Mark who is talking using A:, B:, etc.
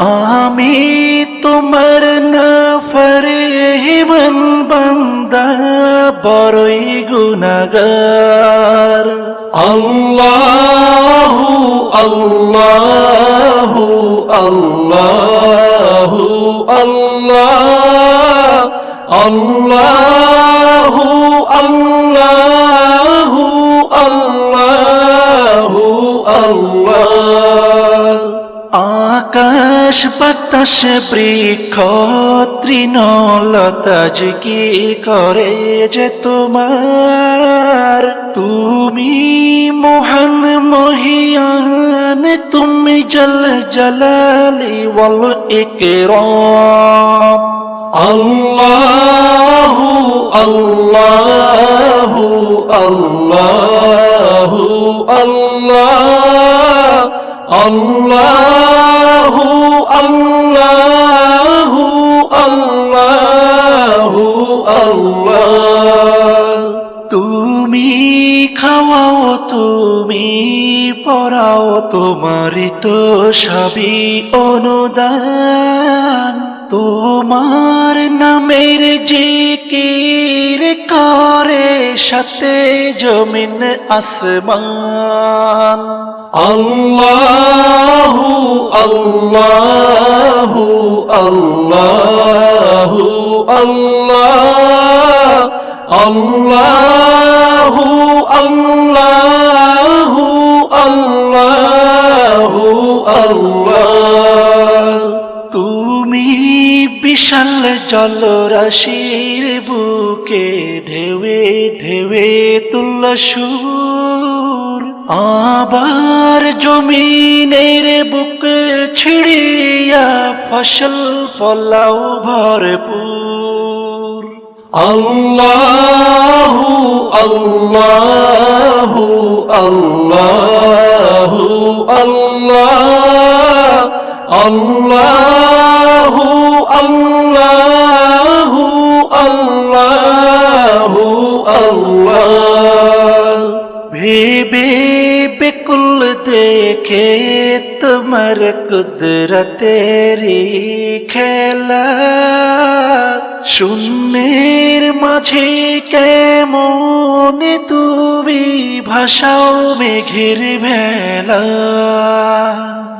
A: আমি তোমার না ফরেহিবন বান্দা বড়ই গুনাগার আল্লাহু আল্লাহু আল্লাহু আল্লাহ আল্লাহু আল্লাহু আল্লাহু আল্লাহ আকাশ বাতাস বৃক্ষ তৃণলতা জিকির করে যে তোমার। তুমি মহান মহিয়ান, তুমি জল জলালি বল একরাম আল্লাহ আল্লাহ আল্লাহ আল্লাহ। আল্লাহ আল্লাহ আল্লাহ আল্লাহ। তুমি খাওয়াও, তুমি পড়াও তোমারই তো সবই অনুদান। তোমার নামের জিকির করে সাথে জমিন আসমান। আল্লাহু আল্লাহু আল্লাহু আল্লাহ আল্লাহু আল্লাহু আল্লাহু আল্লাহ। বিশাল জলরাশির বুকে ঢেউে ঢেউে তুল্ল সুর। আবার জমিনের বুক ছিড়িয়া ফসল ফলাও ভরপুর। আল্লাহ আল্লাহ আল্লাহ আল্লাহ। আল্লাহ আল্লাহ আল্লাহ আল্লাহ। ভেবে বেকুল দেখে তোমার কুদরতেরি খেলা। শূন্যের মাঝে কেমন তুমি ভাষাও মেঘের ভেলা